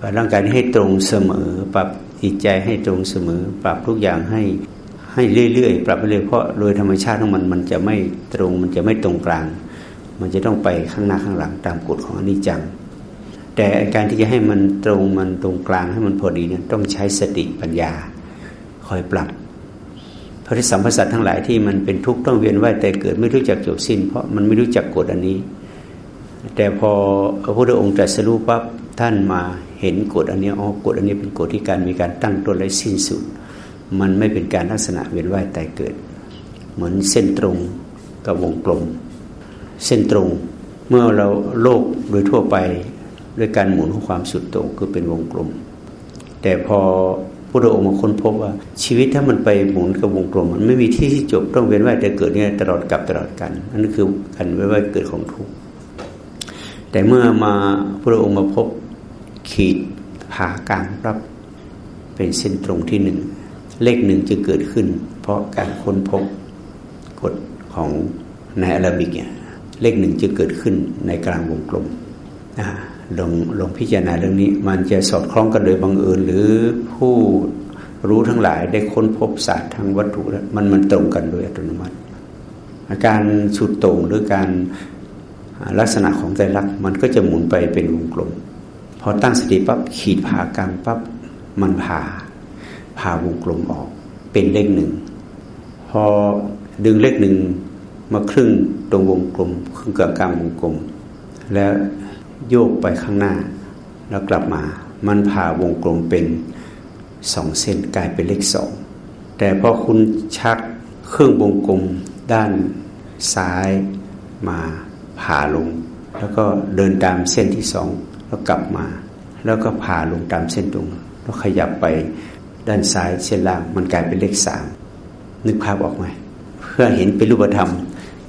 ปรับร่างกายให้ตรงเสมอ ปรับจิตใจให้ตรงเสมอ ปรับทุกอย่างให้ให้เรื่อยๆ ปรับไปเรื่อยเพราะโดยธรรมชาติของมันมันจะไม่ตรง มันจะไม่ตรงกลาง มันจะต้องไปข้างหน้าข้างหลังตามกฎของอนิจจัง แต่การที่จะให้มันตรงมันตรงกลางให้มันพอดีเนี่ยต้องใช้สติปัญญาคอยปรับพระสัมพสัตทั้งหลายที่มันเป็นทุกข์ต้องเวียนว่ายแต่เกิดไม่รู้จักจบสิ้น เพราะมันไม่รู้จักกฎอันนี้ แต่พอพระพุทธองค์ตรัสรู้ปั๊บ ท่านมาเห็นกฎอันนี้อ๋อกฎอันนี้เป็นกฎที่การมีการตั้งต้นและสิ้นสุด มันไม่เป็นการลักษณะเวียนว่ายแต่เกิด เหมือนเส้นตรงกับวงกลม เส้นตรงเมื่อเราโลกโดยทั่วไปด้วยการหมุนของความสุดโต่งคือเป็นวงกลม แต่พอพระองค์มาค้นพบว่าชีวิตถ้ามันไปหมุนกับวงกลม มันไม่มีที่ที่จบต้องเวียนว่ายแต่เกิดเนี่ยตลอดกับตลอดกันนั่นคือการเวียนว่ายเกิดของทุกข์แต่เมื่อมาพระองค์มาพบ ขีดผ่ากลางรับเป็นเส้นตรงที่หนึ่งเลขหนึ่งจะเกิดขึ้น เพราะการค้นพบกฎของในอาราบิกเนี่ยเลขหนึ่งจะเกิดขึ้นในกลางวงกลมลงลงพิจารณาเรื่องนี้ มันจะสอดคล้องกันโดยบังเอิญ หรือผู้รู้ทั้งหลายได้ค้นพบศาสตร์ทางวัตถุแล้วมันมันตรงกันโดยอัตโนมัติ อาการสุดโต่งหรือการลักษณะของใจรักมันก็จะหมุนไปเป็นวงกลม พอตั้งสติปั๊บขีดผ่ากลางปั๊บมันผ่าผ่าวงกลมออก เป็นเลขหนึ่ง พอดึงเลขหนึ่งมาครึ่งตรงวงกลมครึ่งกลางวงกลม แล้วโยกไปข้างหน้า แล้วกลับมา มันผ่าวงกลมเป็นสองเส้นกลายเป็นเลขสองแต่พอคุณชักเครื่องวงกลมด้านซ้ายมาผ่าลง แล้วก็เดินตามเส้นที่สอง แล้วกลับมา แล้วก็ผ่าลงตามเส้นตรงแล้วขยับไปด้านซ้ายเส้นล่างมันกลายเป็นเลขสามนึกภาพออกไหมเพื่อเห็นเป็นรูปธรรม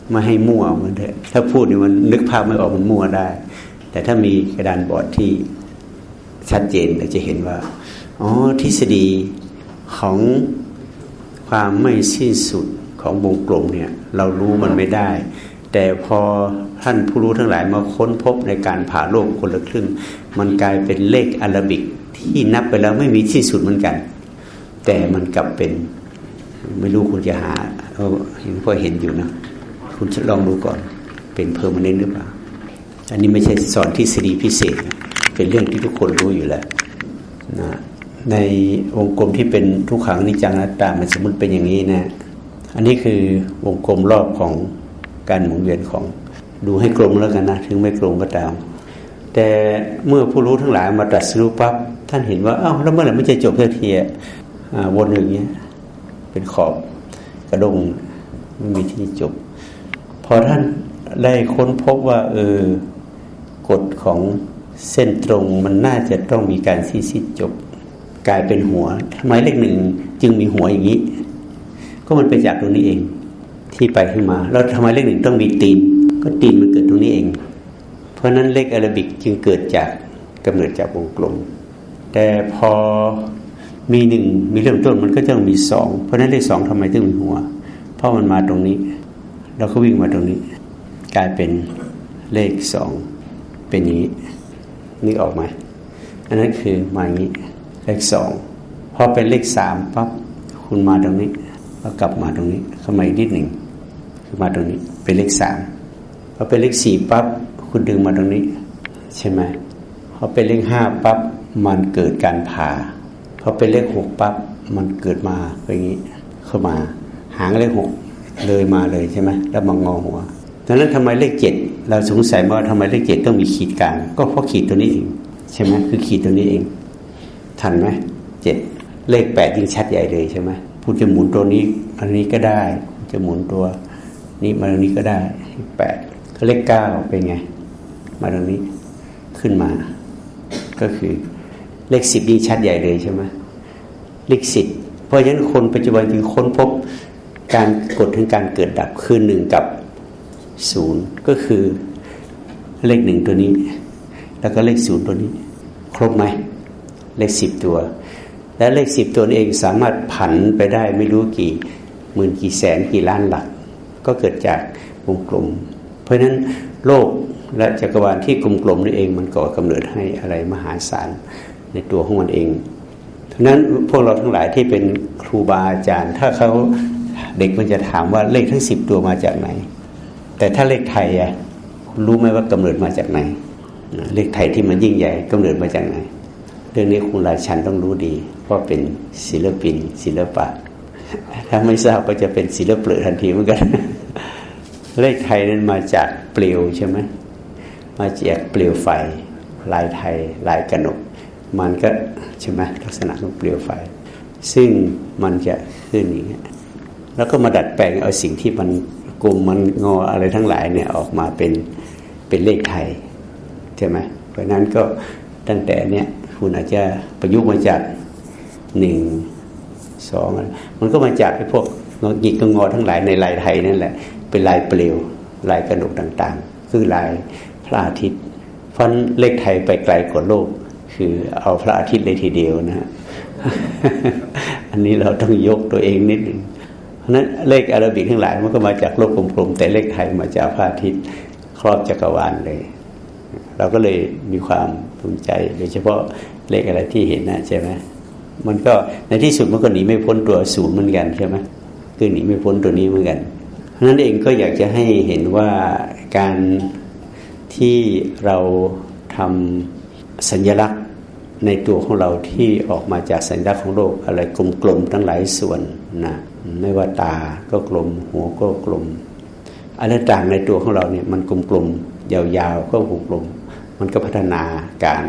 ไม่ให้มั่วมันเถอะถ้าพูดนี่มันนึกภาพไม่ออกมันมั่วได้ แต่ถ้ามีกระดานบอร์ดที่ชัดเจนเราจะเห็นว่าอ๋อทฤษฎีของความไม่สิ้นสุดของวงกลมเนี่ย เรารู้มันไม่ได้ แต่พอท่านผู้รู้ทั้งหลายมาค้นพบในการผ่าโลกคนละครึ่ง มันกลายเป็นเลขอารบิกที่นับไปแล้วไม่มีที่สุดเหมือนกัน แต่มันกลับเป็นไม่รู้คุณจะหาเห็นพ่อเห็นอยู่นะคุณลองดูก่อน เป็นเพอร์มาเนนหรือเปล่า อันนี้ไม่ใช่สอนทฤษฎีพิเศษ เป็นเรื่องที่ทุกคนรู้อยู่แล้วนะในวงกลมที่เป็นทุกขังนิจังนัตตามันสมมติเป็นอย่างนี้นะ อันนี้คือวงกลมรอบของ การหมุนเวียนของดูให้กลมแล้วกันนะถึงไม่กลมก็ตาม แต่เมื่อผู้รู้ทั้งหลายมาตรัสรู้ปั๊บท่านเห็นว่าอ้าวแล้วเมื่อไหร่ไม่จะจบเท่าทีอะวนอย่างเงี้ยเป็นขอบกระดงไม่มีที่จบ พอท่านได้ค้นพบว่า เออกฎของเส้นตรงมันน่าจะต้องมีการสิ้นจบ กลายเป็นหัวทำไมเลขหนึ่งจึงมีหัวอย่างนี้ ก็มันไปจากตรงนี้เอง ที่ไปขึ้นมา แล้วทำไมเลขหนึ่งต้องมีตีน ก็ตีนมันเกิดตรงนี้เอง เพราะนั้นเลขอารบิกจึงเกิดจากกำเนิดจากวงกลม แต่พอมีหนึ่งมีเริ่มต้นมันก็จะมีสองเพราะนั้นเลขสองทำไมต้องมีหัว เพราะมันมาตรงนี้เราก็วิ่งมาตรงนี้ กลายเป็นเลขสองเป็นนี้นึกออกไหมอันนั้นคือมาอย่างนี้เลขสองพอเป็นเลขสามปั๊บคุณมาตรงนี้แล้วกลับมาตรงนี้เข้ามาอีกนิดหนึ่ง คือมาตรงนี้ เป็นเลขสามพอเป็นเลขสี่ปั๊บคุณดึงมาตรงนี้ ใช่ไหมพอเป็นเลขห้าปั๊บมันเกิดการผ่าพอเป็นเลขหกปั๊บมันเกิดมาอย่างนี้เข้ามา หางเลขหกเลยมาเลยใช่ไหมแล้วมางอหัวดังนั้นทำไมเลขเจ็ดเราสงสัยว่าทำไมเลขเจ็ดต้องมีขีดกลาง ก็เพราะขีดตัวนี้เองใช่ไหมคือขีดตัวนี้เอง ทันไหมเจ็ดเลขแปดยิ่งชัดใหญ่เลยใช่ไหมผู้จะหมุนตัวนี้ อันนี้ก็ได้ จะหมุนตัว นี้มาตรงนี้ก็ได้แปดเลขเก้าเป็นไง มาตรงนี้ขึ้นมา ก็คือเลขสิบนี่ชัดใหญ่เลยใช่ไหมเลขสิบเพราะฉะนั้นคนปัจจุบันจึงค้นพบการกดถึงการเกิดดับคือหนึ่งกับศูนย์ก็คือเลขหนึ่งตัวนี้ แล้วก็เลขศูนย์ตัวนี้ ครบไหมเลขสิบตัว และเลขสิบตัวเองสามารถผันไปได้ไม่รู้กี่หมื่นกี่แสนกี่ล้านหลัก ก็เกิดจากวงกลม เพราะฉะนั้นโลกและจักรวาลที่กลมๆนี่เองมันก่อกำเนิดให้อะไรมหาศาลในตัวของมันเองทั้งนั้นพวกเราทั้งหลายที่เป็นครูบาอาจารย์ ถ้าเขาเด็กมันจะถามว่าเลขทั้งสิบตัวมาจากไหน แต่ถ้าเลขไทยอะรู้ไหมว่ากำเนิดมาจากไหน เลขไทยที่มันยิ่งใหญ่กำเนิดมาจากไหน เรื่องนี้คุณราชันต้องรู้ดีเพราะเป็นศิลปินศิลปะ ถ้าไม่ทราบก็จะเป็นศิลปเปลือทันทีเหมือนกัน เลขไทยนั้นมาจากเปลวใช่ไหมมาจากเปลวไฟ ลายไทย ลายกระหนก มันก็ใช่ไหมลักษณะของเปลวไฟ ซึ่งมันจะขึ้นอย่างนี้แล้วก็มาดัดแปลงเอาสิ่งที่มันกลมมันงออะไรทั้งหลายเนี่ยออกมาเป็นเป็นเลขไทยใช่ไหมเพราะนั้นก็ตั้งแต่เนี่ยคุณอาจจะประยุกต์มาจากหนึ่ง สองมันก็มาจากไอ้พวกงอกิกงอทั้งหลายในลายไทยนั่นแหละ เป็นลายเปลวลายกระดูกต่างๆ คือลายพระอาทิตย์ฟันเลขไทยไปไกลกว่าโลก คือเอาพระอาทิตย์เลยทีเดียวนะฮะอันนี้เราต้องยกตัวเองนิดหนึ่งเพราะนั้นเลขอาราบิกทั้งหลายมันก็มาจากโลกกลมๆแต่เลขไทยมาจากพระอาทิตย์ครอบจักรวาลเลย เราก็เลยมีความภูมิใจโดยเฉพาะเลขอะไรที่เห็นนะใช่ไหม มันก็ในที่สุดมันก็หนีไม่พ้นตัวศูนย์เหมือนกันใช่ไหมคือหนีไม่พ้นตัวนี้เหมือนกันเพราะนั้นเองก็อยากจะให้เห็นว่าการที่เราทำสัญลักษณ์ในตัวของเราที่ออกมาจากสัญลักษณ์ของโลกอะไรกลมๆทั้งหลายส่วนนะไม่ว่าตาก็กลม หัวก็กลมอะไรต่างในตัวของเราเนี่ยมันกลมๆยาวๆก็กลมมันก็พัฒนาการ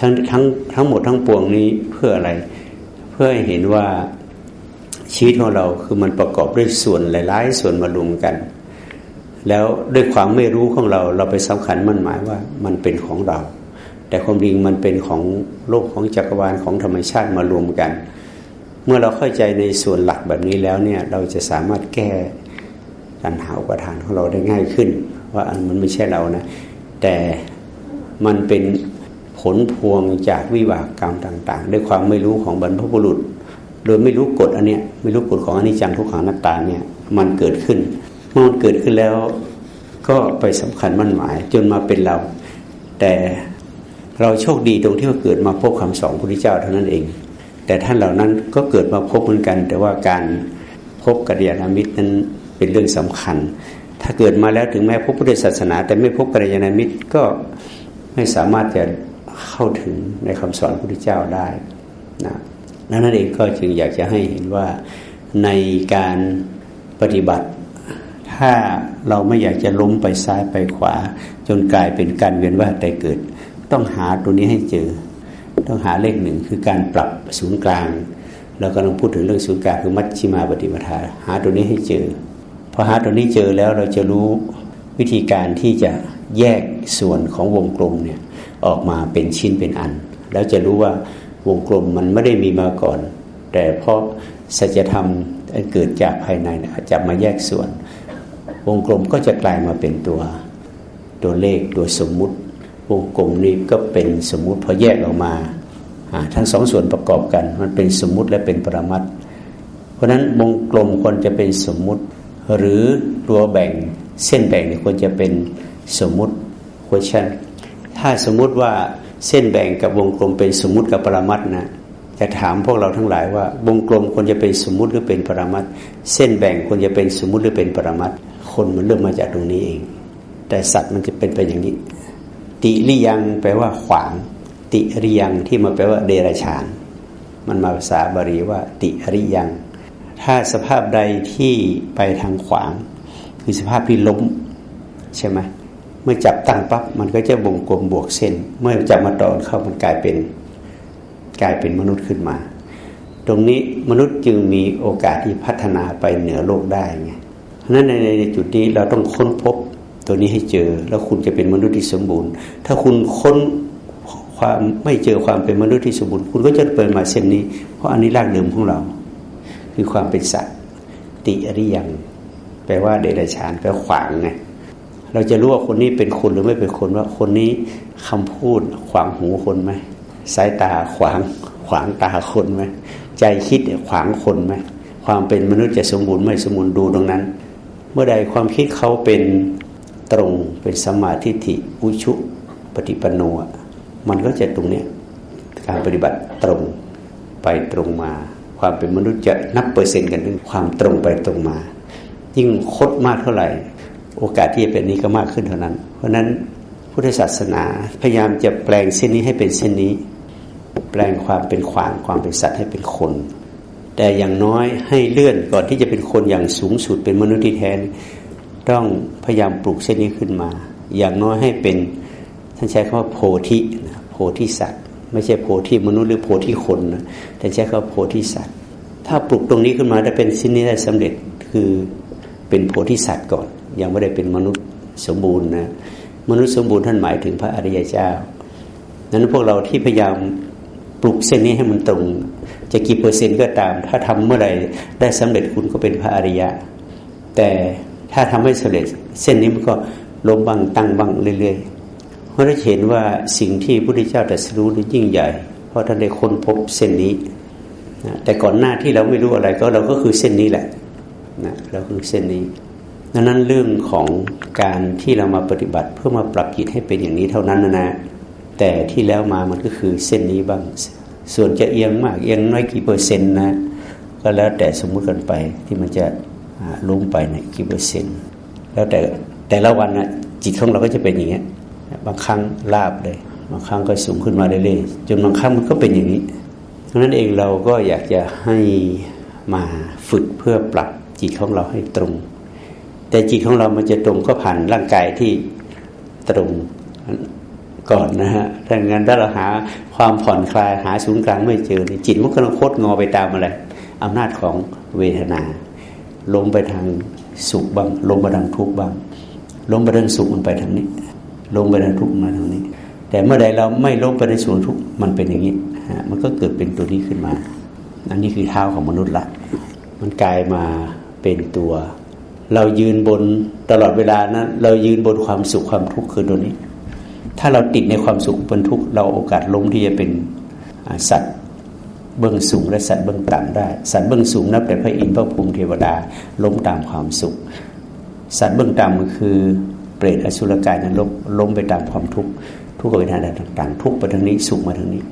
ทั้งทั้งทั้งหมดทั้งปวงนี้เพื่ออะไร พื่อให้เห็นว่าชีวิตของเราคือมันประกอบด้วยส่วนหลาย ๆ ส่วนมารวมกัน แล้วด้วยความไม่รู้ของเรา เราไปสำคัญมั่นหมายว่ามันเป็นของเรา แต่ความจริงมันเป็นของโลกของจักรวาลของธรรมชาติมารวมกัน เมื่อเราเข้าใจในส่วนหลักแบบนี้แล้วเนี่ยเราจะสามารถแก้ปัญหาอุปทานของเราได้ง่ายขึ้น ว่าอันมันไม่ใช่เรานะแต่มันเป็น ลพวงจากวิบากกรรมต่าง ๆ ด้วยความไม่รู้ของบรรพบุรุษ โดยไม่รู้กฎอันเนี้ยไม่รู้กฎของอนิจจังทุกขังนัตตาเนี่ยมันเกิดขึ้นเมื่อมันเกิดขึ้นแล้ว ก็ไปสำคัญมั่นหมาย จนมาเป็นเรา แต่เราโชคดีตรงที่ว่าเกิดมาพบคำสอนพระพุทธเจ้าเท่านั้นเอง แต่ท่านเหล่านั้นก็เกิดมาพบเหมือนกัน แต่ว่าการพบกัลยาณมิตรนั้นเป็นเรื่องสำคัญ ถ้าเกิดมาแล้วถึงแม้พบพุทธศาสนา แต่ไม่พบกัลยาณมิตรก็ไม่สามารถจะ เข้าถึงในคำสอนพระพุทธเจ้าได้นะดังนั่นเองก็จึงอยากจะให้เห็นว่าในการปฏิบัติ ถ้าเราไม่อยากจะล้มไปซ้ายไปขวา จนกลายเป็นการเวียนว่ายตายเกิด ต้องหาตัวนี้ให้เจอ ต้องหาเลขหนึ่งคือการปรับศูนย์กลางเรากำลังพูดถึงเรื่องศูนย์กลางคือมัชชิมาปฏิปทาหาตัวนี้ให้เจอพอหาตัวนี้เจอแล้วเราจะรู้วิธีการที่จะแยกส่วนของวงกลมเนี่ย ออกมาเป็นชิ้นเป็นอัน แล้วจะรู้ว่าวงกลมมันไม่ได้มีมาก่อน แต่เพราะสัจธรรมเกิดจากภายในจะมาแยกส่วน วงกลมก็จะกลายมาเป็นตัวตัวเลขตัวสมมุติ วงกลมนี้ก็เป็นสมมุติพอแยกออกมา ทั้งสองส่วนประกอบกัน มันเป็นสมมุติและเป็นปรมัตเพราะนั้นวงกลมควรจะเป็นสมมุติ หรือตัวแบ่งเส้นแบ่งควรจะเป็นสมมุติ question ถ้าสมมุติว่าเส้นแบ่งกับวงกลมเป็นสมมุติกับปรมัตนะจะถามพวกเราทั้งหลายว่าวงกลมควรจะเป็นสมมุติหรือเป็นปรมัตเส้นแบ่งควรจะเป็นสมมุติหรือเป็นปรมัตคนมันเริ่มมาจากตรงนี้เอง แต่สัตว์มันจะเป็นไปอย่างนี้ ติริยังแปลว่าขวาง ติริยังที่มาแปลว่าเดรัจฉาน มันมาภาษาบาลีว่า ติริยัง ถ้าสภาพใดที่ไปทางขวาง คือสภาพที่ล้มใช่ไหม มื่อจับตั้งปั๊บมันก็จะวงกลมบวกเส้น เมื่อจับมาต่อเข้ามันกลายเป็นกลายเป็นมนุษย์ขึ้นมา ตรงนี้มนุษย์จึงมีโอกาสที่พัฒนาไปเหนือโลกได้ไงเพราะนั้นในในจุดนี้เราต้องค้นพบตัวนี้ให้เจอ แล้วคุณจะเป็นมนุษย์ที่สมบูรณ์ ถ้าคุณค้นความไม่เจอความเป็นมนุษย์ที่สมบูรณ์คุณก็จะเปิดมาเส้นนี้ เพราะอันนี้รากเดิมของเรา คือความเป็นสัตติอริยังแปลว่าเดรัจฉานแปลขวางไง เราจะรู้ว่าคนนี้เป็นคนหรือไม่เป็นคนว่าคนนี้คำพูดขวางหูคนไหมสายตาขวางขวางตาคนไหมใจคิดขวางคนไหมความเป็นมนุษย์จะสมบูรณ์ไม่สมบูรณ์ดูตรงนั้น เมื่อใดความคิดเขาเป็นตรงเป็นสมาธิิอุชุปฏิปโนมันก็จะตรงเนี้ยการปฏิบัติตรงไปตรงมา ความเป็นมนุษย์จะนับเปอร์เซ็นต์กันถึงความตรงไปตรงมา ยิ่งคดมากเท่าไหร่ โอกาสที่จะเป็นนี้ก็มากขึ้นเท่านั้น เพราะนั้นพุทธศาสนาพยายามจะแปลงเส้นนี้ให้เป็นเส้นนี้ แปลงความเป็นขวางความเป็นสัตว์ให้เป็นคน แต่อย่างน้อยให้เลื่อนก่อนที่จะเป็นคนอย่างสูงสุดเป็นมนุษย์ที่แท้ต้องพยายามปลูกเส้นนี้ขึ้นมา อย่างน้อยให้เป็นท่านใช้คำว่าโพธิโพธิสัตว์ ไม่ใช่โพธิมนุษย์หรือโพธิคนนะแต่ใช้คำว่าโพธิสัตว์ ถ้าปลูกตรงนี้ขึ้นมาได้เป็นสิ้นนี้ได้สำเร็จคือเป็นโพธิสัตว์ก่อน ยังไม่ได้เป็นมนุษย์สมบูรณ์นะมนุษย์สมบูรณ์ท่านหมายถึงพระอริยเจ้านั้นพวกเราที่พยายามปลุกเส้นนี้ให้มันตรง จะกี่เปอร์เซ็นต์ก็ตาม ถ้าทำเมื่อไหร่ได้สำเร็จคุณก็เป็นพระอริยะ แต่ถ้าทำให้สำเร็จเส้นนี้มันก็ล้มบ้างตั้งบ้างเรื่อยๆเพราะเราเห็นว่าสิ่งที่พระพุทธเจ้าตรัสรู้นี่ยิ่งใหญ่ เพราะท่านได้ค้นพบเส้นนี้นะแต่ก่อนหน้าที่เราไม่รู้อะไรก็เราก็คือเส้นนี้แหละนะเราคือเส้นนี้ ดังนั้นเรื่องของการที่เรามาปฏิบัติเพื่อมาปรับจิตให้เป็นอย่างนี้เท่านั้นนะนะแต่ที่แล้วมามันก็คือเส้นนี้บ้าง ส่วนจะเอียงมากเอียงน้อยกี่เปอร์เซ็นต์นะก็แล้วแต่สมมุติกันไปที่มันจะล้มไปในกี่เปอร์เซ็นต์ แล้วแต่แต่ละวันนะจิตของเราก็จะเป็นอย่างเงี้ยบางครั้งลาบเลย บางครั้งก็สูงขึ้นมาเรื่อยๆจนบางครั้งมันก็เป็นอย่างนี้ดังนั้นเองเราก็อยากจะให้มาฝึกเพื่อปรับจิตของเราให้ตรง แต่จิตของเรามันจะตรงก็ผ่านร่างกายที่ตรงก่อนนะฮะถ้างั้นถ้าเราหาความผ่อนคลายหาศูนย์กลางไม่เจอจิตมันก็ต้องโคตรงอไปตามอะไรอำนาจของเวทนา ลงไปทางสุขบ้างลงไปทางทุกข์บ้าง ลงไปทางสุขมันไปทางนี้ ลงไปทางทุกข์มาทางนี้ แต่เมื่อใดเราไม่ลงไปในส่วนทุกข์มันเป็นอย่างนี้ฮะมันก็เกิดเป็นตัวนี้ขึ้นมาอันนี้คือเท้าของมนุษย์ละมันกลายมาเป็นตัว เรายืนบนตลอดเวลานะเรายืนบนความสุขความทุกข์คือตัวนี้ ถ้าเราติดในความสุขบนทุกข์เราโอกาสล้มที่จะเป็นสัตว์เบื้องสูงและสัตว์เบื้องต่ำได้ สัตว์เบื้องสูงนับแต่พระอินทร์พระภูมิเทวดาล้มตามความสุข สัตว์เบื้องต่ำก็คือเปรตอสุรกายนั้นล้มล้มไปตามความทุกข์ทุกขเวทนาต่าง ๆ ทุกไปทางนี้สุขมาทางนี้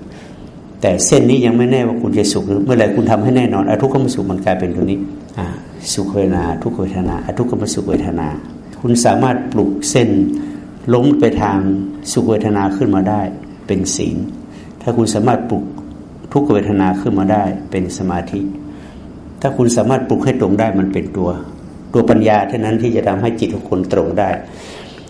แต่เส้นนี้ยังไม่แน่ว่าคุณจะสุขหรือเมื่อไหร่คุณทำให้แน่นอนอทุกข์ก็มสุขมันกลายเป็นตัวนี้ อ่า สุขเวทนาทุกเวทนาอทุกขมสุขเวทนา คุณสามารถปลุกเส้นล้มไปทางสุขเวทนาขึ้นมาได้ เป็นศีล ถ้าคุณสามารถปลุกทุกเวทนาขึ้นมาได้ เป็นสมาธิ ถ้าคุณสามารถปลุกให้ตรงได้มันเป็นตัว ตัวปัญญาเท่านั้นที่จะทำให้จิตของคนตรงได้พ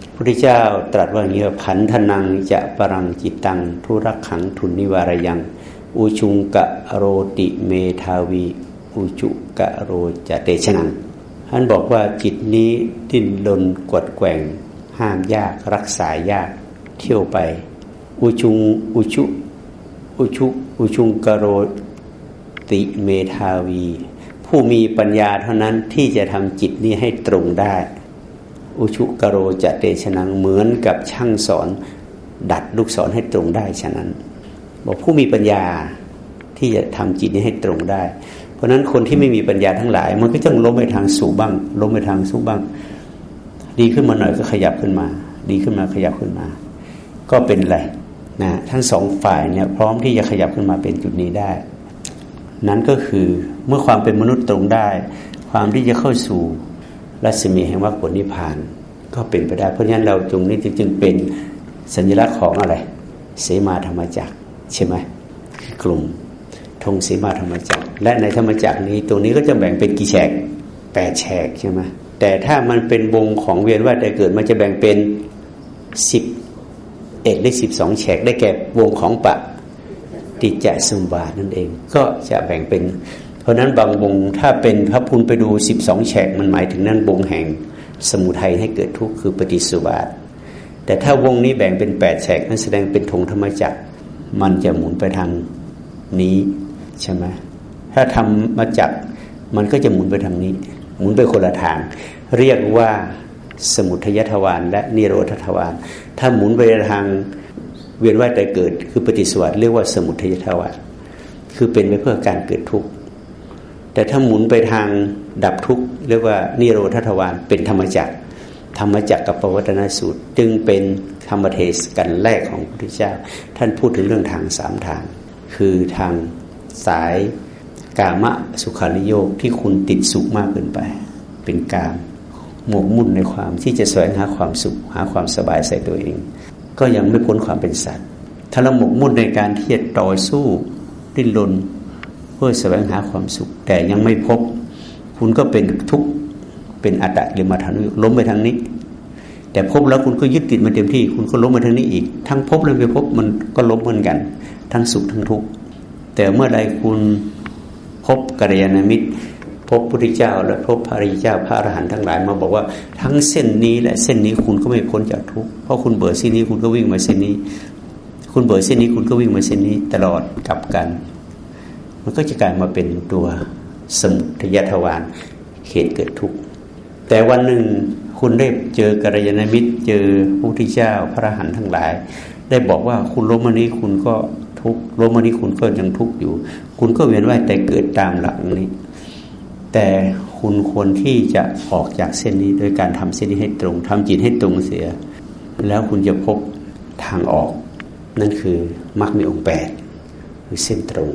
ระพุทธเจ้าตรัสว่าอย่างนี้ผันทนังจะปรังจิตตังทุรักขังทุนนิวารยังอุชุงกะโรติเมทาวี อุจุกะโรจะเตชนังท่านบอกว่าจิตนี้ดิ้นรนกวดแกว่ง ห้ามยากรักษายาก เที่ยวไป อุจุงอุชุอุชุอุชุงกโรติเมทาวี ผู้มีปัญญาเท่านั้นที่จะทำจิตนี้ให้ตรงได้ อุชุกโรจะเตชนังเหมือนกับช่างสอน ดัดลูกศรให้ตรงได้ฉะนั้น บอกผู้มีปัญญาที่จะทำจิตนี้ให้ตรงได้ ราะนั้นคนที่ไม่มีปัญญาทั้งหลาย มันก็ต้องล้มไปทางสูบ้าง ล้มไปทางสูบ้าง ดีขึ้นมาหน่อยก็ขยับขึ้นมา ดีขึ้นมาขยับขึ้นมา ก็เป็นไรนะทั้งสองฝ่ายเนี่ยพร้อมที่จะขยับขึ้นมาเป็นจุดนี้ได้ นั้นก็คือเมื่อความเป็นมนุษย์ตรงได้ ความที่จะเข้าสู่รัศมีแห่งมรรคผลนิพพาน ก็เป็นไปได้ เพราะฉะนั้นเราตรงนี้จึงเป็นสัญลักษณ์ของอะไร เสมาธรรมจักใช่ไหมกลุ่ม ธงสีมาธรรมจักร และในธรรมจักรนี้ตรงนี้ก็จะแบ่งเป็นกี่แฉกแปดแฉกใช่ไหมแต่ถ้ามันเป็นวงของเวียนว่าแต่เกิดมันจะแบ่งเป็นสิบเอ็ดหรือสิบสองแฉกได้แก่วงของปะติจจสมบาทนั่นเอง ก็จะแบ่งเป็น เพราะนั้นบางวงถ้าเป็นพระพุนไปดูสิบสองแฉกมันหมายถึงนั่นวงแห่งสมุทัยให้เกิดทุกข์คือปฏิสุบาทแต่ถ้าวงนี้แบ่งเป็นแปดแฉกนั่นแสดงเป็นธงธรรมจักร มันจะหมุนไปทางนี้ ใช่ไหมถ้าทำมาจากมันก็จะหมุนไปทางนี้ หมุนไปคนละทาง เรียกว่าสมุทัยทวารและนิโรธทวารถ้าหมุนไปทางเวียนว่ายตายเกิด คือปฏิสวัสดเรียกว่าสมุทัยทวารคือเป็นไปเพื่อการเกิดทุกข์แต่ถ้าหมุนไปทางดับทุกข์เรียกว่านิโรธทวารเป็นธรรมจักรธรรมจักรกับปวัตนสูตร จึงเป็นธรรมเทศกันแรกของพระพุทธเจ้า ท่านพูดถึงเรื่องทางสามทาง คือทาง สายกามะสุขาริโยกที่คุณติดสุขมากเกินไป เป็นกามหมกมุ่นในความที่จะแสวงหาความสุข หาความสบายใส่ตัวเอง ก็ยังไม่พ้นความเป็นสัตว์ ถ้าเราหมกมุ่นในการที่จะต่อสู้ดิ้นรนเพื่อแสวงหาความสุข แต่ยังไม่พบ คุณก็เป็นทุกข์เป็นอัตตะหรือมาทานุล้มไปทางนี้ แต่พบแล้วคุณก็ยึดติดมาเต็มที่ คุณก็ล้มไปทางนี้อีก ทั้งพบและไม่พบมันก็ล้มเหมือนกัน ทั้งสุขทั้งทุกข์ แต่เมื่อใดคุณพบกัลยาณมิตร พบพุทธเจ้า และพบพระริเจ้าพระอรหันต์ทั้งหลายมาบอกว่าทั้งเส้นนี้และเส้นนี้คุณก็ไม่พ้นจากทุกข์เพราะคุณเบิดเส้นนี้คุณก็วิ่งมาเส้นนี้ คุณเบิดเส้นนี้คุณก็วิ่งมาเส้นนี้ตลอดกลับกัน มันก็จะกลายมาเป็นตัวสมุทยทวารเหตุเกิดทุกข์แต่วันหนึ่งคุณได้เจอกัลยาณมิตร เจอพระพุทธเจ้าพระอรหันต์ทั้งหลาย ได้บอกว่าคุณล้มมานี้คุณก็ ทุกข์ล้มมานี้คุณก็ยังทุกข์อยู่ คุณก็เวียนว่ายแต่เกิดตามหลักนี้ แต่คุณควรที่จะออกจากเส้นนี้โดยการทำเส้นนี้ให้ตรงทำจิตให้ตรงเสีย แล้วคุณจะพบทางออก นั่นคือมรรคมีองค์แปดคือเส้นตรง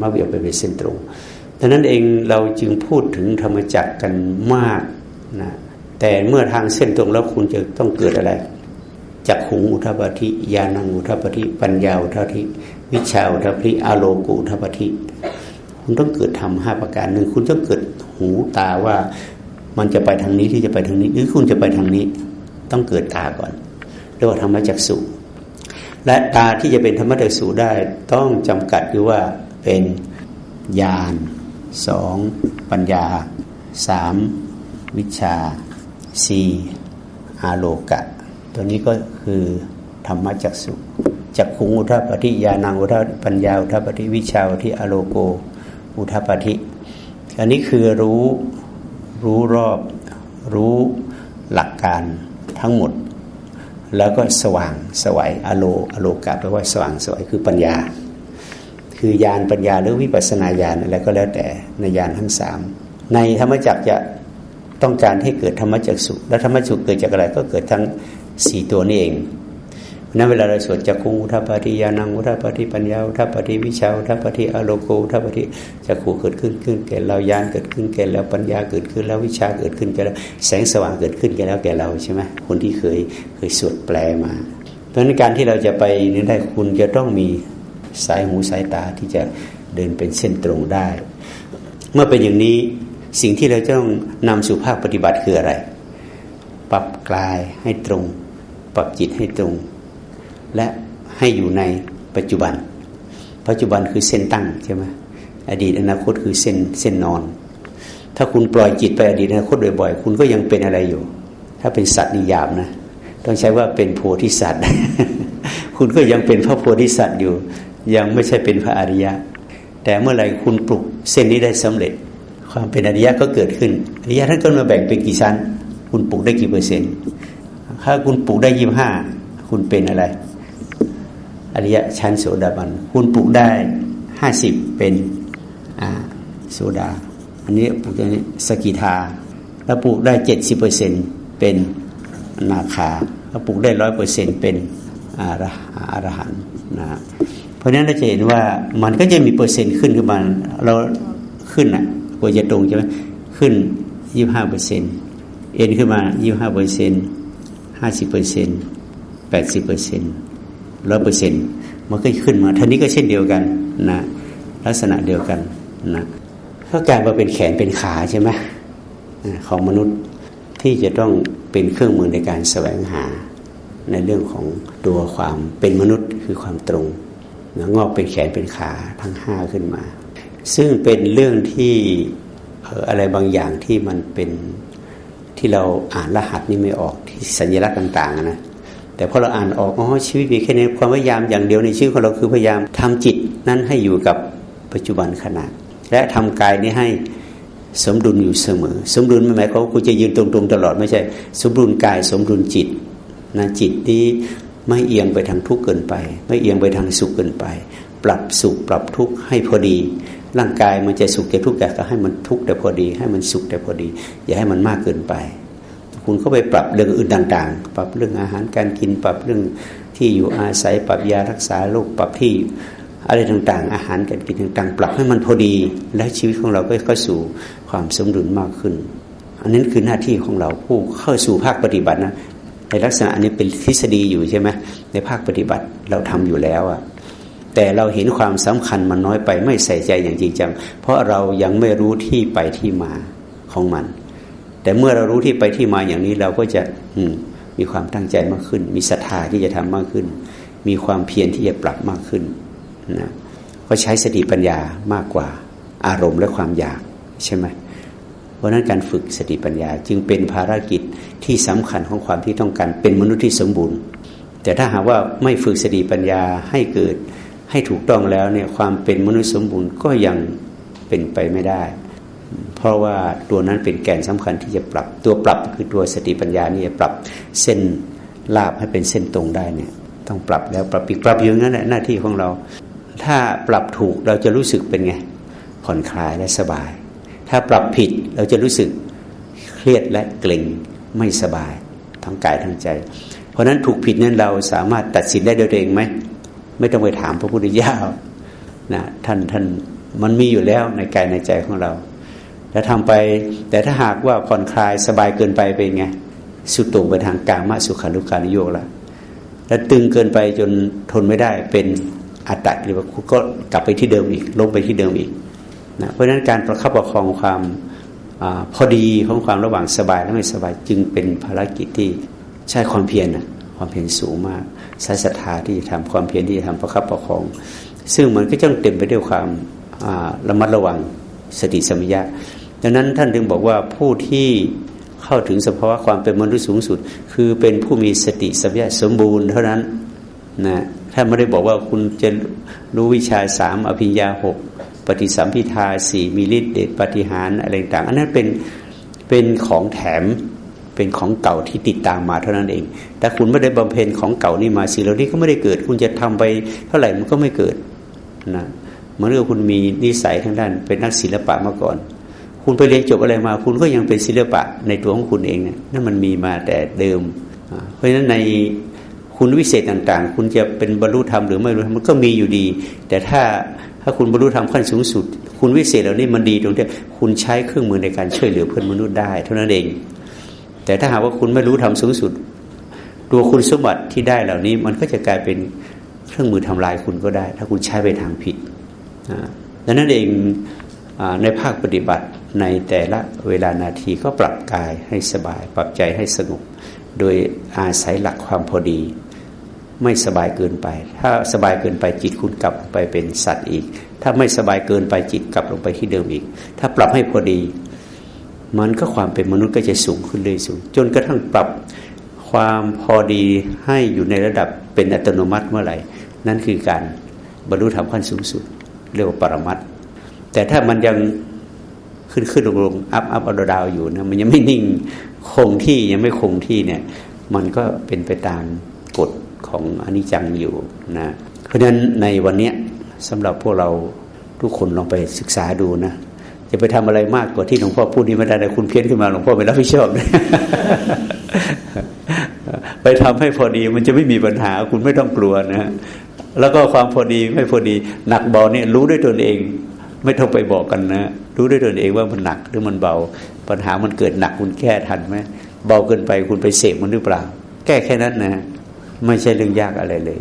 มรรคมีองค์แปดเป็นเส้นตรงดังนั้นเองเราจึงพูดถึงธรรมจักรกันมากนะแต่เมื่อทางเส้นตรงแล้วคุณจะต้องเกิดอะไรจักขุงอุทปฏิญาณังอุทปฏิปัญญาอุทปฏิ วิชาอุทปฏิอโลกุอุทปฏิคุณต้องเกิดทำห้าประการหนึ่งคุณต้องเกิดหูตาว่ามันจะไปทางนี้ที่จะไปทางนี้หรือคุณจะไปทางนี้ ต้องเกิดตาก่อนเรียกว่าธรรมจักสุและตาที่จะเป็นธรรมจักสุได้ต้องจำกัดอยู่ว่าเป็นญาณสองปัญญาสามวิชาสี่อาโลกะ ตัวนี้ก็คือธรรมจักสุ จักขุงอุทปฏิญาณังอุทปัญญาอุทปฏิวิชาอุทิอโลโกอุทปฏิอันนี้คือรู้รู้รอบ รู้หลักการทั้งหมด แล้วก็สว่างสวัยอโลอโลกะแปลว่าสว่างสวัยคือปัญญา คือญาณปัญญาหรือวิปัสนาญาณอะไรก็แล้วแต่ในญาณทั้งสามในธรรมจักจะต้องการให้เกิดธรรมจักสุและธรรมจักสุเกิดจากอะไรก็เกิดทั้งสี่ตัวนี้เอง นั้นเวลาเราสวดจักขุอุทัปฏิญาณังอุทัปฏิปัญญาอุทัปฏิวิชาอุทัปฏิอโลโกอุทัปฏิจักขุเกิดขึ้นขึ้นแก่เราญาณเกิดขึ้นแก่แล้วปัญญาเกิดขึ้นแล้ววิชาเกิดขึ้นแก่แล้วแสงสว่างเกิดขึ้นแก่แล้วแก่เราใช่ไหมคนที่เคยเคยสวดแปลมา เพราะนั้นการที่เราจะไปนี่ได้คุณจะต้องมีสายหูสายตาที่จะเดินเป็นเส้นตรงได้ เมื่อเป็นอย่างนี้สิ่งที่เราต้องนำสู่ภาคปฏิบัติคืออะไร ปรับกลายให้ตรง ปรับจิตให้ตรง และให้อยู่ในปัจจุบัน ปัจจุบันคือเส้นตั้งใช่ไหมอดีตอนาคตคือเส้นเส้นนอน ถ้าคุณปล่อยจิตไปอดีตอนาคตบ่อยๆ คุณก็ยังเป็นอะไรอยู่ ถ้าเป็นสัตว์นิยามนะ ต้องใช้ว่าเป็นโพธิสัตว์ คุณก็ยังเป็นพระโพธิสัตว์อยู่ ยังไม่ใช่เป็นพระอริยะ แต่เมื่อไหร่คุณปลุกเส้นนี้ได้สำเร็จ ความเป็นอริยะก็เกิดขึ้น อริยะท่านก็มาแบ่งเป็นกี่ชั้น คุณปลูกได้กี่เปอร์เซ็นต์ ถ้าคุณปลูกได้ยี่ห้า คุณเป็นอะไร อริยะชั้นโสดาบัน คุณปลูกได้ห้าสิบเป็นโสดา อันนี้ปลูกได้สกิทาแล้วปลูกได้เจ็ดสิบเปอร์เซ็นต์เป็นนาคาแล้วปลูกได้ร้อยเปอร์เซ็นต์เป็นอารหันต์นะเพราะนั้นเราจะเห็นว่ามันก็จะมีเปอร์เซ็นต์ขึ้นขึ้นมาเราขึ้นอะควรจะตรงใช่ไหมขึ้นยี่ห้าเปอร์เซ็นเอ็นขึ้นมายี่ห้าเปอร์เซ็นห้าสิบเปอร์เซ็นแปดสิบเปอร์เซ็นต์ ร้อยเปอร์เซ็นมันก็ขึ้นมาท่านี้ก็เช่นเดียวกันนะลักษณะเดียวกันนะก็กลายมาเป็นแขนเป็นขาใช่ไหมของมนุษย์ที่จะต้องเป็นเครื่องมือในการแสวงหา ในเรื่องของตัวความเป็นมนุษย์คือความตรงนะงอกเป็นแขนเป็นขาทั้งห้าขึ้นมา ซึ่งเป็นเรื่องที่อะไรบางอย่างที่มันเป็นที่เราอ่านรหัสนี่ไม่ออกที่สัญลักษณ์ต่างๆนะ แต่พอเราอ่านออกอ๋อชีวิตมีแค่นี้ความพยายามอย่างเดียวในชีวิตของเราคือพยายามทำจิตนั้นให้อยู่กับปัจจุบันขณะและทำกายนี้ให้สมดุลอยู่เสมอ สมดุลไม่หมายความว่าคุณจะยืนตรงๆตลอดไม่ใช่ สมดุลกาย สมดุลจิตนะจิตนี้ไม่เอียงไปทางทุกข์เกินไป ไม่เอียงไปทางสุขเกินไป ปรับสุขปรับทุกข์ให้พอดี ร่างกายมันจะสุขแก่ทุกข์แต่ก็ให้มันทุกข์แต่พอดี ให้มันสุขแต่พอดี อย่าให้มันมากเกินไป คุณก็ไปปรับเรื่องอื่นต่าง ๆ ปรับเรื่องอาหารการกิน ปรับเรื่องที่อยู่อาศัย ปรับยารักษาโรคปรับที่อะไรต่างๆ อาหารการกินต่างๆ ปรับให้มันพอดี แล้วชีวิตของเราก็เข้าสู่ความสมดุลมากขึ้น อันนั้นคือหน้าที่ของเราผู้เข้าสู่ภาคปฏิบัตินะในลักษณะอันนี้เป็นทฤษฎีอยู่ใช่ไหมในภาคปฏิบัติเราทำอยู่แล้วอะแต่เราเห็นความสำคัญมันน้อยไปไม่ใส่ใจอย่างจริงจังเพราะเรายังไม่รู้ที่ไปที่มาของมัน แต่เมื่อเรารู้ที่ไปที่มาอย่างนี้เราก็จะมีความตั้งใจมากขึ้น มีศรัทธาที่จะทำมากขึ้น มีความเพียรที่จะปรับมากขึ้นนะก็ใช้สติปัญญามากกว่าอารมณ์และความอยากใช่ไหมเพราะนั้นการฝึกสติปัญญาจึงเป็นภารกิจที่สำคัญของความที่ต้องการเป็นมนุษย์ที่สมบูรณ์ แต่ถ้าหากว่าไม่ฝึกสติปัญญาให้เกิดให้ถูกต้องแล้วเนี่ยความเป็นมนุษย์สมบูรณ์ก็ยังเป็นไปไม่ได้ เพราะว่าตัวนั้นเป็นแกนสำคัญที่จะปรับ ตัวปรับคือตัวสติปัญญานี่ปรับเส้นลาบให้เป็นเส้นตรงได้เนี่ย ต้องปรับแล้วปรับอีกปรับอย่างนั้นแหละหน้าที่ของเรา ถ้าปรับถูกเราจะรู้สึกเป็นไงผ่อนคลายและสบาย ถ้าปรับผิดเราจะรู้สึกเครียดและเกร็งไม่สบาย ทั้งกายทั้งใจ เพราะนั้นถูกผิดนั้นเราสามารถตัดสินได้โดยเองไหมไม่ต้องไปถามพระพุทธเจ้านะท่านท่านมันมีอยู่แล้วในกายในใจของเรา แล้วทำไป แต่ถ้าหากว่าผ่อนคลายสบายเกินไปเป็นไงสุดตรงไปทางกามาสุขานุการนิโยกละแล้วตึงเกินไปจนทนไม่ได้เป็นอัตตะหรือว่าก็กลับไปที่เดิมอีกลงไปที่เดิมอีกนะเพราะฉะนั้นการประคับประคองความอพอดีของความระหว่างสบายและไม่สบายจึงเป็นภารกิจที่ใช้ความเพียรนะความเพียรสูงมากใช้ศรัทธาที่จะทำความเพียรที่จะทำประคับประคอง ซึ่งมันก็ต้องเต็มไปด้วยความระมัดระวังสติสมัยะ ดังนั้นท่านจึงบอกว่าผู้ที่เข้าถึงสภาวะความเป็นมนุษย์สูงสุด คือเป็นผู้มีสติสัมยาสมบูรณ์เท่านั้นนะท่านไม่ได้บอกว่าคุณจะรู้วิชาสามอภิญญาหกปฏิสัมพิทาสี่มีฤทธิ์เดชปฏิหารอะไรต่างอันนั้นเป็นเป็นของแถมเป็นของเก่าที่ติดตามมาเท่านั้นเอง แต่คุณไม่ได้บำเพ็ญของเก่านี่มาสิเหล่านี้ก็ไม่ได้เกิด คุณจะทำไปเท่าไหร่มันก็ไม่เกิดนะเมื่อคุณมีนิสัยทางด้านเป็นนักศิลปะมาก่อน คุณไปเรียนจบอะไรมา คุณก็ยังเป็นศิลปะในตัวของคุณเองเนี่ยนั่นมันมีมาแต่เดิม เพราะฉะนั้นในคุณวิเศษต่างๆ คุณจะเป็นบรรลุธรรมหรือไม่บรรลุธรรมมันก็มีอยู่ดี แต่ถ้าถ้าคุณบรรลุธรรมขั้นสูงสุด คุณวิเศษเหล่านี้มันดีตรงที่คุณใช้เครื่องมือในการช่วยเหลือเพื่อนมนุษย์ได้ เท่านั้นเอง แต่ถ้าหากว่าคุณไม่รู้ทำสูงสุด ตัวคุณสมบัติที่ได้เหล่านี้มันก็จะกลายเป็นเครื่องมือทำลายคุณก็ได้ ถ้าคุณใช้ไปทางผิดดังนั้นเองในภาคปฏิบัติ ในแต่ละเวลานาทีก็ปรับกายให้สบาย ปรับใจให้สงบโดยอาศัยหลักความพอดี ไม่สบายเกินไป ถ้าสบายเกินไปจิตคุณกลับไปเป็นสัตว์อีก ถ้าไม่สบายเกินไปจิตกลับลงไปที่เดิมอีก ถ้าปรับให้พอดี มันก็ความเป็นมนุษย์ก็จะสูงขึ้นเลยสูงจนกระทั่งปรับความพอดีให้อยู่ในระดับเป็นอัตโนมัติเมื่อไหร่ นั่นคือการบรรลุธรรมขั้นสูงสุดเรียกว่าปรมัตแต่ถ้ามันยัง ขึ้นขึ้นลงลงอัพอัพอดาวอยู่นะมันยังไม่นิ่งคงที่ยังไม่คงที่เนี่ย มันก็เป็นไปตามกฎของอนิจจังอยู่นะเพราะฉะนั้นในวันนี้สำหรับพวกเราทุกคนลองไปศึกษาดูนะจะไปทำอะไรมากกว่าที่หลวงพ่อพูดนี้ไม่ได้เลยคุณเพี้ยนขึ้นมาหลวงพ่อไม่รับผิดชอบไปทำให้พอดีมันจะไม่มีปัญหาคุณไม่ต้องกลัวนะแล้วก็ความพอดีไม่พอดีหนักเบาเนี่ยรู้ด้วยตนเอง ไม่ต้องไปบอกกันนะ รู้ด้วยตนเองว่ามันหนักหรือมันเบา ปัญหามันเกิดหนักคุณแก้ทันไหมเบาเกินไปคุณไปเสกมันหรือเปล่า แก้แค่นั้นนะไม่ใช่เรื่องยากอะไรเลย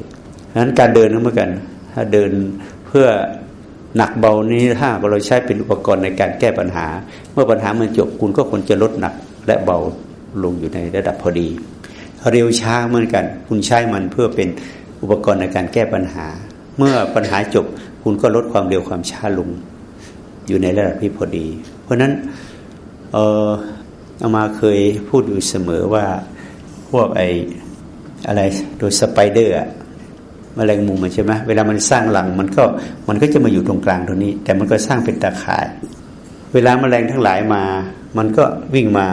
ฉะนั้นการเดินก็เหมือนกัน ถ้าเดินเพื่อหนักเบานี้ถ้าเราใช้เป็นอุปกรณ์ในการแก้ปัญหา เมื่อปัญหามันจบคุณก็ควรจะลดหนักและเบาลงอยู่ในระดับพอดี เร็วช้าเหมือนกัน คุณใช้มันเพื่อเป็นอุปกรณ์ในการแก้ปัญหา เมื่อปัญหาจบคุณก็ลดความเร็วความช้าลง อยู่ในระดับที่พอดี เพราะนั้นเออเอามาเคยพูดอยู่เสมอว่าพวกไออะไรโดยสไปเดอร์มแมลงมุมใช่ไหมเวลามันสร้างหลังมันก็มันก็จะมาอยู่ตรงกลางตรงนี้ แต่มันก็สร้างเป็นตาข่าย เวลาแมลงทั้งหลายมา มันก็วิ่งมา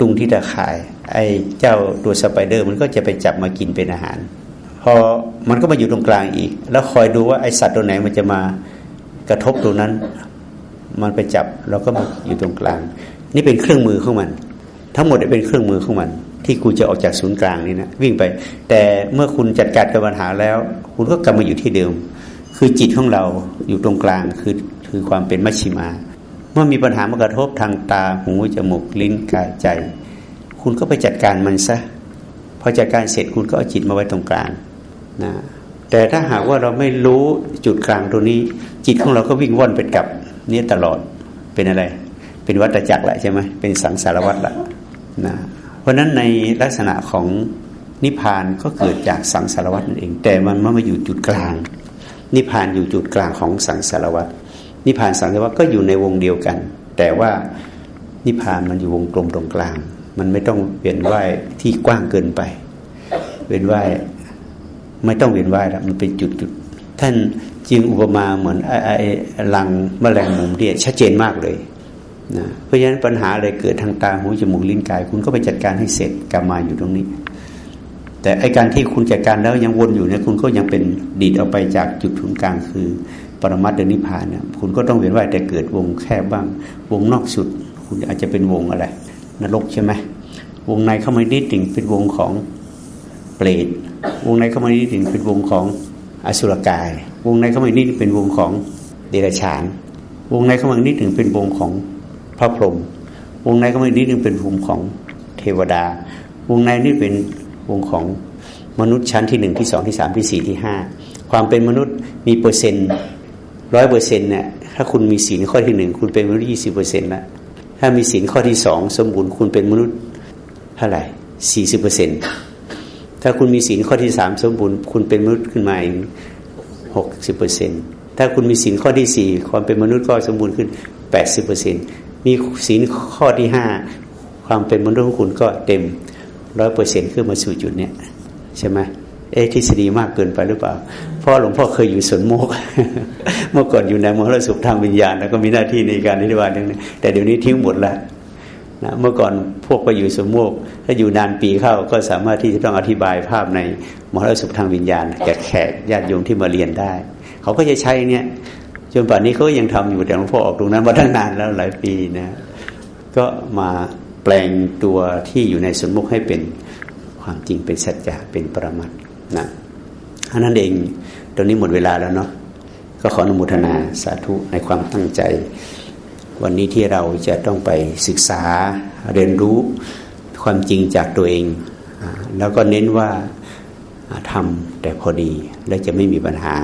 ตรงที่ตาข่าย ไอ้เจ้าตัวสไปเดอร์ มันก็จะไปจับมากินเป็นอาหาร พอมันก็มาอยู่ตรงกลางอีก แล้วคอยดูว่าไอสัตว์ตัวไหนมันจะมากระทบตรงนั้น มันไปจับแล้วก็มาอยู่ตรงกลาง นี่เป็นเครื่องมือของมัน ทั้งหมดเป็นเครื่องมือของมัน ที่คุณจะออกจากศูนย์กลางนี่นะวิ่งไป แต่เมื่อคุณจัดการกับปัญหาแล้ว คุณก็กลับมาอยู่ที่เดิม คือจิตของเราอยู่ตรงกลางคือคือความเป็นมัชชิมา เมื่อมีปัญหามากระทบทางตาหูจมูกลิ้นกายใจ คุณก็ไปจัดการมันซะพอจัดการเสร็จคุณก็เอาจิตมาไว้ตรงกลางนะแต่ถ้าหากว่าเราไม่รู้จุดกลางตรงนี้ จิตของเราก็วิ่งว่อนไปกับ นี้ตลอดเป็นอะไร เป็นวัฏจักรแหละใช่ไหมเป็นสังสารวัฏละนะเพราะฉะนั้นในลักษณะของนิพพานก็เกิดจากสังสารวัฏนั่นเอง แต่มันไม่มาอยู่จุดกลาง นิพพานอยู่จุดกลางของสังสารวัฏนิพพานสังสารวัฏก็อยู่ในวงเดียวกัน แต่ว่านิพพานมันอยู่วงกลมตรงกลาง มันไม่ต้องเวียนว่ายที่กว้างเกินไปเวียนว่ายไม่ต้องเวียนว่ายแล้วมันเป็นจุดจุดท่าน จึงอุปมาเหมือนไอ้ลังแมลงมุมเนี่ยชัดเจนมากเลยนะเพราะฉะนั้นปัญหาอะไรเกิดทางตาหูจมูกลิ้นกาย คุณก็ไปจัดการให้เสร็จกลับมาอยู่ตรงนี้ แต่ไอการที่คุณจัดการแล้วยังวนอยู่เนี่ยคุณก็ยังเป็นดีดออกไปจากจุดศูนย์กลางคือ ปรมัตถนิพพานเนี่ยคุณก็ต้องเวียนว่ายแต่เกิดวงแคบบ้าง วงนอกสุด คุณอาจจะเป็นวงอะไร นรกใช่ไหมวงในเข้ามานิดหนึ่งเป็นวงของเปรตวงในเข้ามานิดหนึ่งเป็นวงของ อสุรกาย วงในเข้ามานิดเป็นวงของเดรัจฉาน วงในเข้ามานิดหนึ่งเป็นวงของพระพรหมวงในเข้ามานิดหนึ่งเป็นวงของเทวดา วงในนี่เป็นวงของมนุษย์ชั้นที่หนึ่งที่สองที่สามที่สี่ที่ห้าความเป็นมนุษย์มีเปอร์เซ็นต์ร้อยเปอร์เซ็นต์เนี่ยถ้าคุณมีศีลข้อที่หนึ่งคุณเป็นมนุษย์ยี่สิบเปอร์เซ็นต์ละถ้ามีศีลข้อที่สองสมบูรณ์คุณเป็นมนุษย์เท่าไหร่สี่สิบเปอร์เซ็นต์ ถ้าคุณมีศีลข้อที่สามสมบูรณ์คุณเป็นมนุษย์ขึ้นมาอีกหกสิบเปอร์เซ็นต์ถ้าคุณมีศีลข้อที่สี่ความเป็นมนุษย์ก็สมบูรณ์ขึ้นแปดสิบเปอร์เซ็นต์มีศีลข้อที่ห้าความเป็นมนุษย์ของคุณก็เต็มร้อยเปอร์เซ็นต์ขึ้นมาสู่จุดเนี้ยใช่ไหมเอทฤษฎีมากเกินไปหรือเปล่าพราะหลวงพ่อเคยอยู่สวนโมก เมื่อก่อนอยู่ในมรสุขทางวิญญาณแล้วก็มีหน้าที่ในการนิวานึงแต่เดี๋ยวนี้ทิ้งหมดแล้ว นะเมื่อก่อนพวกไปอยู่สมโมกถ้าอยู่นานปีเข้าก็สามารถที่จะต้องอธิบายภาพในมรสุขทางวิญญาณแก่แขกญาติโยมที่มาเรียนได้ เขาก็จะใช้เนี่ยจนป่านนี้เขายังทำอยู่แต่หลวงพ่อออกตรงนั้นมาตั้งนานแล้วหลายปีนะก็มาแปลงตัวที่อยู่ในสมมุติให้เป็นความจริงเป็นสัจจะเป็นปรมัตนะอันนั้นเองตอนนี้หมดเวลาแล้วเนาะก็ขออนุโมทนาสาธุในความตั้งใจ วันนี้ที่เราจะต้องไปศึกษาเรียนรู้ความจริงจากตัวเอง แล้วก็เน้นว่าทำแต่พอดีและจะไม่มีปัญหา